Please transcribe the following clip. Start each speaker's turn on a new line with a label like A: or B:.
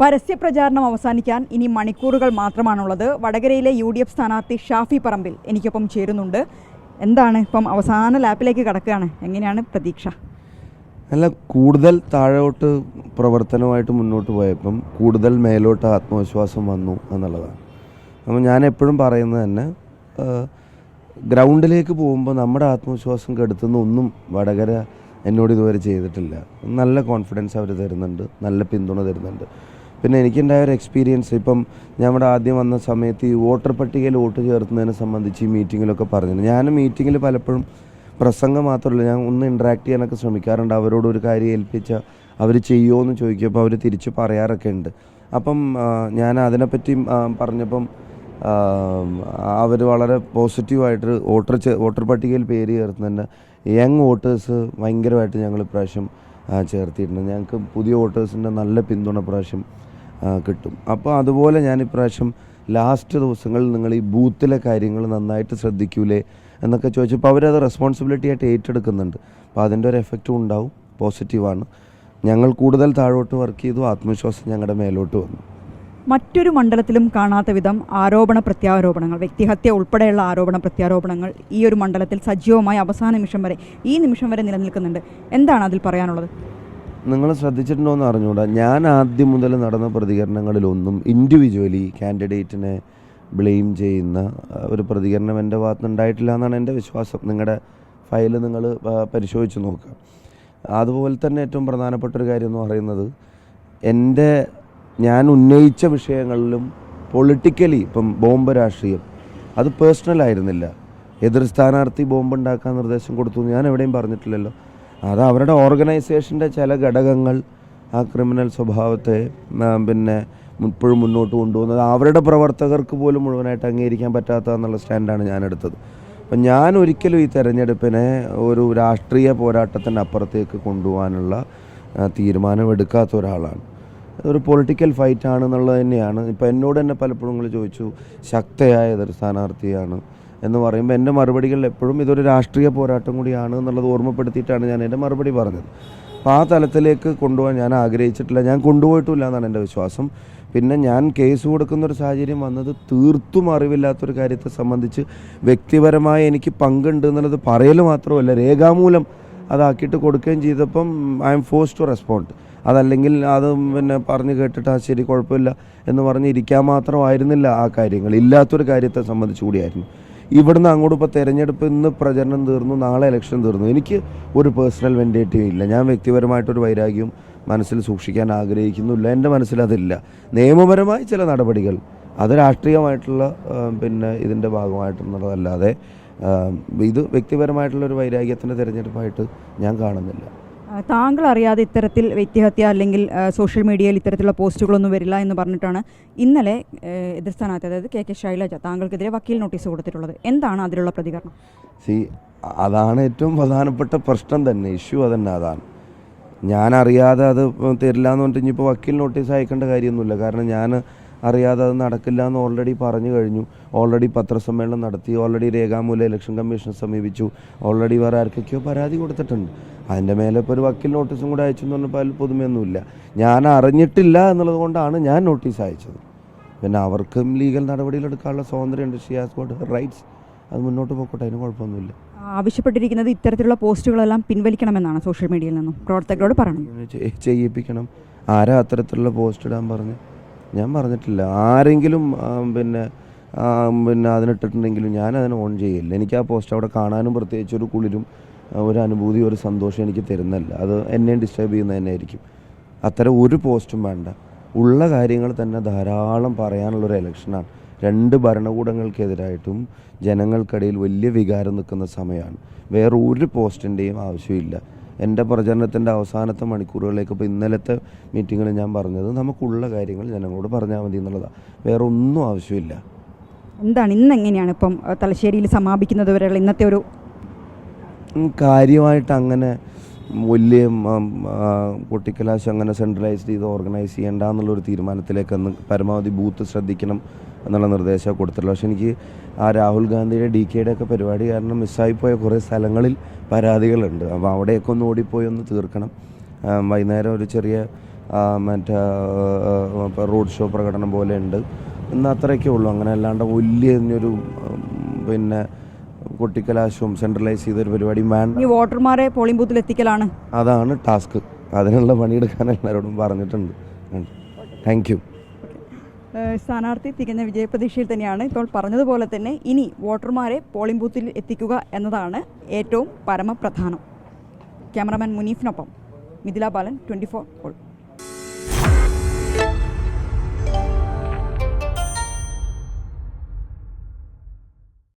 A: പരസ്യപ്രചാരണം അവസാനിക്കാൻ ഇനി മണിക്കൂറുകൾ മാത്രമാണുള്ളത്. വടകരയിലെ യു ഡി എഫ് സ്ഥാനാർത്ഥി ഷാഫി പറമ്പിൽ എനിക്കൊപ്പം ചേരുന്നുണ്ട്. എന്താണ് ഇപ്പം അവസാന ലാപ്പിലേക്ക് കടക്കുകയാണ്? എങ്ങനെയാണ് പ്രതീക്ഷ?
B: അല്ല കൂടുതൽ താഴോട്ട് പ്രവർത്തനമായിട്ട് മുന്നോട്ട് പോയപ്പം കൂടുതൽ മേലോട്ട് ആത്മവിശ്വാസം വന്നു എന്നുള്ളതാണ്. അപ്പം ഞാൻ എപ്പോഴും പറയുന്നത് തന്നെ ഗ്രൗണ്ടിലേക്ക് പോകുമ്പോൾ നമ്മുടെ ആത്മവിശ്വാസം കെടുത്തുന്ന ഒന്നും വടകര എന്നോട് ഇതുവരെ ചെയ്തിട്ടില്ല. നല്ല കോൺഫിഡൻസ് അവർ തരുന്നുണ്ട് നല്ല പിന്തുണ തരുന്നുണ്ട്. പിന്നെ എനിക്കുണ്ടായ ഒരു എക്സ്പീരിയൻസ് ഇപ്പം ഇവിടെ ആദ്യം വന്ന സമയത്ത് ഈ വോട്ടർ പട്ടികയിൽ വോട്ട് ചേർത്തുന്നതിനെ സംബന്ധിച്ച് ഈ മീറ്റിങ്ങിലൊക്കെ പറഞ്ഞു ഞാൻ മീറ്റിങ്ങിൽ പലപ്പോഴും പ്രസംഗം മാത്രമല്ല ഞാൻ ഒന്ന് ഇൻട്രാക്ട് ചെയ്യാനൊക്കെ ശ്രമിക്കാറുണ്ട്. അവരോട് ഒരു കാര്യം ഏൽപ്പിച്ച അവർ ചെയ്യുമോ എന്ന് ചോദിക്കുമ്പോൾ അവർ തിരിച്ച് പറയാറൊക്കെ ഉണ്ട്. അപ്പം ഞാൻ അതിനെപ്പറ്റി പറഞ്ഞപ്പം അവർ വളരെ പോസിറ്റീവായിട്ട് വോട്ടർ വോട്ടർ പട്ടികയിൽ പേര് ചേർത്തുന്നതിന്റെ യങ് വോട്ടേഴ്സ് ഭയങ്കരമായിട്ട് ഞങ്ങൾ ഇപ്രാവശ്യം ആ, ചേർത്തിട്ടുണ്ട്. ഞങ്ങൾക്ക് പുതിയ വോട്ടേഴ്സിന്റെ നല്ല പിന്തുണ പ്രാവശ്യം കിട്ടും. അപ്പോൾ അതുപോലെ ഞാൻ ഇപ്രാവശ്യം ലാസ്റ്റ് ദിവസങ്ങളിൽ നിങ്ങൾ ഈ ബൂത്തിലെ കാര്യങ്ങൾ നന്നായിട്ട് ശ്രദ്ധിക്കൂലേ എന്നൊക്കെ ചോദിച്ചപ്പോൾ അവരത് റെസ്പോൺസിബിലിറ്റി ആയിട്ട് ഏറ്റെടുക്കുന്നുണ്ട്. അപ്പോൾ അതിന്റെ ഒരു എഫക്റ്റും ഉണ്ടാവും പോസിറ്റീവാണ് ഞങ്ങൾ കൂടുതൽ താഴോട്ട് വർക്ക് ചെയ്തു ആത്മവിശ്വാസം ഞങ്ങളുടെ മേലോട്ട് വന്നു.
A: മറ്റൊരു മണ്ഡലത്തിലും കാണാത്ത വിധം ആരോപണ പ്രത്യാരോപണങ്ങൾ വ്യക്തിഹത്യ ഉൾപ്പെടെയുള്ള ആരോപണ പ്രത്യാരോപണങ്ങൾ ഈ ഒരു മണ്ഡലത്തിൽ സജീവമായി അവസാന നിമിഷം വരെ ഈ നിമിഷം വരെ നിലനിൽക്കുന്നുണ്ട്. എന്താണ് അതിൽ പറയാനുള്ളത്?
B: നിങ്ങൾ ശ്രദ്ധിച്ചിട്ടുണ്ടോ എന്ന് അറിഞ്ഞുകൂടാ. ഞാൻ ആദ്യം മുതൽ നടന്ന പ്രതികരണങ്ങളിലൊന്നും ഇൻഡിവിജ്വലി കാൻഡിഡേറ്റിനെ ബ്ലെയിം ചെയ്യുന്ന ഒരു പ്രതികരണം എന്റെ ഭാഗത്ത് ഉണ്ടായിട്ടില്ല എന്നാണ് എന്റെ വിശ്വാസം. നിങ്ങളുടെ ഫയൽ നിങ്ങൾ പരിശോധിച്ച് നോക്കുക. അതുപോലെ തന്നെ ഏറ്റവും പ്രധാനപ്പെട്ട ഒരു കാര്യം എന്ന് പറയുന്നത് എന്റെ ഞാൻ ഉന്നയിച്ച വിഷയങ്ങളിലും പൊളിറ്റിക്കലി ഇപ്പം ബോംബ് രാഷ്ട്രീയം അത് പേഴ്സണൽ ആയിരുന്നില്ല. എതിർ സ്ഥാനാർത്ഥി ബോംബ് ഉണ്ടാക്കാൻ നിർദ്ദേശം കൊടുത്തു ഞാൻ എവിടെയും പറഞ്ഞിട്ടില്ലല്ലോ. അത് അവരുടെ ഓർഗനൈസേഷന്റെ ചില ഘടകങ്ങൾ ആ ക്രിമിനൽ സ്വഭാവത്തെ പിന്നെ ഇപ്പോഴും മുന്നോട്ട് കൊണ്ടുപോകുന്നത് അവരുടെ പ്രവർത്തകർക്ക് പോലും മുഴുവനായിട്ട് അംഗീകരിക്കാൻ പറ്റാത്ത എന്നുള്ള സ്റ്റാൻഡാണ് ഞാൻ എടുത്തത്. അപ്പം ഞാൻ ഒരിക്കലും ഈ തെരഞ്ഞെടുപ്പിനെ ഒരു രാഷ്ട്രീയ പോരാട്ടത്തിന്റെ അപ്പുറത്തേക്ക് കൊണ്ടുപോകാനുള്ള തീരുമാനമെടുക്കാത്ത ഒരാളാണ്. ഒരു പൊളിറ്റിക്കൽ ഫൈറ്റ് ആണെന്നുള്ളത് തന്നെയാണ്. ഇപ്പോൾ എന്നോട് തന്നെ പലപ്പോഴും നിങ്ങൾ ചോദിച്ചു ശക്തയായ ഏതൊരു സ്ഥാനാർത്ഥിയാണ് എന്ന് പറയുമ്പോൾ എന്റെ മറുപടികളിൽ എപ്പോഴും ഇതൊരു രാഷ്ട്രീയ പോരാട്ടം കൂടിയാണ് എന്നുള്ളത് ഓർമ്മപ്പെടുത്തിയിട്ടാണ് ഞാൻ എന്റെ മറുപടി പറഞ്ഞത്. അപ്പോൾ ആ തലത്തിലേക്ക് കൊണ്ടുപോകാൻ ഞാൻ ആഗ്രഹിച്ചിട്ടില്ല. ഞാൻ കൊണ്ടുപോയിട്ടില്ല എന്നാണ് എന്റെ വിശ്വാസം. പിന്നെ ഞാൻ കേസ് കൊടുക്കുന്ന ഒരു സാഹചര്യം വന്നത് തീർത്തും അറിവില്ലാത്തൊരു കാര്യത്തെ സംബന്ധിച്ച് വ്യക്തിപരമായി എനിക്ക് പങ്കുണ്ട് എന്നുള്ളത് പറയൽ മാത്രമല്ല രേഖാമൂലം അതാക്കിയിട്ട് കൊടുക്കുകയും ചെയ്തപ്പം I am force to respond അതല്ലെങ്കിൽ അത് പിന്നെ പറഞ്ഞു കേട്ടിട്ട് ആ ശരി കുഴപ്പമില്ല എന്ന് പറഞ്ഞ് ഇരിക്കാൻ മാത്രമായിരുന്നില്ല ആ കാര്യങ്ങൾ. ഇല്ലാത്തൊരു കാര്യത്തെ സംബന്ധിച്ച് കൂടിയായിരുന്നു. ഇവിടുന്ന് അങ്ങോട്ട് ഇപ്പോൾ തിരഞ്ഞെടുപ്പ് ഇന്ന് പ്രചരണം തീർന്നു നാളെ ഇലക്ഷൻ തീർന്നു. എനിക്ക് ഒരു പേഴ്സണൽ വെൻഡേറ്റീവ് ഇല്ല. ഞാൻ വ്യക്തിപരമായിട്ടൊരു വൈരാഗ്യം മനസ്സിൽ സൂക്ഷിക്കാൻ ആഗ്രഹിക്കുന്നില്ല. എന്റെ മനസ്സിലതില്ല നിയമപരമായി ചില നടപടികൾ അത് രാഷ്ട്രീയമായിട്ടുള്ള പിന്നെ ഇതിന്റെ ഭാഗമായിട്ടുള്ളതല്ലാതെ ഇത് വ്യക്തിപരമായിട്ടുള്ള ഒരു വൈരാഗ്യത്തിന്റെ തിരഞ്ഞെടുപ്പായിട്ട് ഞാൻ കാണുന്നില്ല.
A: താങ്കൾ അറിയാതെ ഇത്തരത്തിൽ വ്യക്തിഹത്യ അല്ലെങ്കിൽ സോഷ്യൽ മീഡിയയിൽ ഇത്തരത്തിലുള്ള പോസ്റ്റുകളൊന്നും വരില്ല എന്ന് പറഞ്ഞിട്ടാണ് ഇന്നലെ എതിർ സ്ഥാനാർത്ഥി അതായത് കെ കെ ശൈലജ താങ്കൾക്കെതിരെ വക്കീൽ നോട്ടീസ് കൊടുത്തിട്ടുള്ളത്. എന്താണ് അതിലുള്ള പ്രതികരണം?
B: സി അതാണ് ഏറ്റവും പ്രധാനപ്പെട്ട പ്രശ്നം തന്നെ. ഇഷ്യൂ അതന്നെ അതാണ്. ഞാൻ അറിയാതെ അത് തരില്ല എന്ന് പറഞ്ഞിട്ട് ഇനിയിപ്പോൾ വക്കീൽ നോട്ടീസ് അയക്കേണ്ട കാര്യമൊന്നുമില്ല. കാരണം ഞാൻ അറിയാതെ അത് നടക്കില്ല എന്ന് ഓൾറെഡി പറഞ്ഞു കഴിഞ്ഞു. ഓൾറെഡി പത്രസമ്മേളനം നടത്തി. ഓൾറെഡി രേഖാമൂലം ഇലക്ഷൻ കമ്മീഷനെ സമീപിച്ചു. ഓൾറെഡി വേറെ ആർക്കൊക്കെയോ പരാതി കൊടുത്തിട്ടുണ്ട്. അതിന്റെ മേലെ ഇപ്പോൾ ഒരു വക്കീൽ നോട്ടീസും കൂടെ അയച്ചു എന്ന് പറഞ്ഞപ്പോൾ അതിൽ പുതുമയൊന്നുമില്ല. ഞാൻ അറിഞ്ഞിട്ടില്ല എന്നുള്ളത് കൊണ്ടാണ് ഞാൻ നോട്ടീസ് അയച്ചത്. പിന്നെ അവർക്കും ലീഗൽ നടപടികളെടുക്കാനുള്ള സ്വാതന്ത്ര്യമുണ്ട്. She has got her rights അത് മുന്നോട്ട് പോയിക്കോട്ടെ അതിന് കുഴപ്പമൊന്നുമില്ല.
A: ആവശ്യപ്പെട്ടിരിക്കുന്നത് ഇത്തരത്തിലുള്ള പോസ്റ്റുകളെല്ലാം പിൻവലിക്കണമെന്നാണ് സോഷ്യൽ മീഡിയയിൽ നിന്നും. പ്രവർത്തകരോട്
B: പറഞ്ഞു ചെയ്യിപ്പിക്കണം. ആരാ അത്തരത്തിലുള്ള പോസ്റ്റ് ഇടാൻ പറഞ്ഞു? ഞാൻ പറഞ്ഞിട്ടില്ല. ആരെങ്കിലും പിന്നെ പിന്നെ അതിനിട്ടിട്ടുണ്ടെങ്കിലും ഞാൻ അതിനെ ഓൺ ചെയ്യില്ല എനിക്ക് ആ പോസ്റ്റ് അവിടെ കാണാനും പ്രത്യേകിച്ച് ഒരു കുളിരും ഒരു അനുഭൂതി ഒരു സന്തോഷം എനിക്ക് തരുന്നല്ല അത് എന്നെയും ഡിസ്റ്റർബ് ചെയ്യുന്നത് തന്നെ ആയിരിക്കും അത്തരം ഒരു പോസ്റ്റും വേണ്ട. ഉള്ള കാര്യങ്ങൾ തന്നെ ധാരാളം പറയാനുള്ളൊരു ഇലക്ഷനാണ്. രണ്ട് ഭരണകൂടങ്ങൾക്കെതിരായിട്ടും ജനങ്ങൾക്കിടയിൽ വലിയ വികാരം നിൽക്കുന്ന സമയമാണ്. വേറെ ഒരു പോസ്റ്റിന്റെയും ആവശ്യമില്ല. എന്റെ പ്രചരണത്തിന്റെ അവസാനത്തെ മണിക്കൂറുകളിലേക്ക് ഇപ്പോൾ ഇന്നലത്തെ മീറ്റിങ്ങിൽ ഞാൻ പറഞ്ഞത് നമുക്കുള്ള കാര്യങ്ങൾ ജനങ്ങളോട് പറഞ്ഞാൽ മതി എന്നുള്ളതാണ്. വേറെ ഒന്നും ആവശ്യമില്ല.
A: എന്താണ് ഇന്ന് എങ്ങനെയാണ് ഇപ്പം തലശ്ശേരിയിൽ സമാപിക്കുന്നത് വരെയുള്ള ഇന്നത്തെ ഒരു
B: കാര്യമായിട്ട് അങ്ങനെ വലിയ കൊട്ടിക്കലാശം അങ്ങനെ സെൻട്രലൈസ്ഡ് ചെയ്ത് ഓർഗനൈസ് ചെയ്യേണ്ട എന്നുള്ളൊരു തീരുമാനത്തിലേക്ക് അന്ന് പരമാവധി ബൂത്ത് ശ്രദ്ധിക്കണം എന്നുള്ള നിർദ്ദേശം കൊടുത്തിട്ടുള്ളത് പക്ഷേ എനിക്ക് ആ രാഹുൽ ഗാന്ധിയുടെ ഡി കെയുടെ ഒക്കെ പരിപാടി കാരണം മിസ്സായിപ്പോയ കുറേ സ്ഥലങ്ങളിൽ പരാതികളുണ്ട്. അപ്പോൾ അവിടെയൊക്കെ ഒന്ന് ഓടിപ്പോയി ഒന്ന് തീർക്കണം. വൈകുന്നേരം ഒരു ചെറിയ മറ്റേ റോഡ് ഷോ പ്രകടനം പോലെ ഉണ്ട്. ഇന്ന് അത്രയൊക്കെ ഉള്ളൂ. അങ്ങനെ അല്ലാണ്ട് വലിയ ഒരു പിന്നെ കൊട്ടിക്കലാശവും സെൻട്രലൈസ് ചെയ്തൊരു പരിപാടിയും വേണ്ട.
A: ഈ വോട്ടർമാരെ പോളിംഗ് ബൂത്തിൽ എത്തിക്കലാണ്.
B: അതാണ് ടാസ്ക് അതിനുള്ള പണിയെടുക്കാൻ എല്ലാവരോടും പറഞ്ഞിട്ടുണ്ട്. താങ്ക് യു
A: സ്ഥാനാർത്ഥി തികഞ്ഞ വിജയപ്രതീക്ഷയിൽ തന്നെയാണ്. ഇപ്പോൾ പറഞ്ഞതുപോലെ തന്നെ ഇനി വോട്ടർമാരെ പോളിംഗ് ബൂത്തിൽ എത്തിക്കുക എന്നതാണ് ഏറ്റവും പരമപ്രധാനം. ക്യാമറമാൻ മുനീഫിനൊപ്പം മിഥില ബാലൻ ട്വന്റി ഫോർ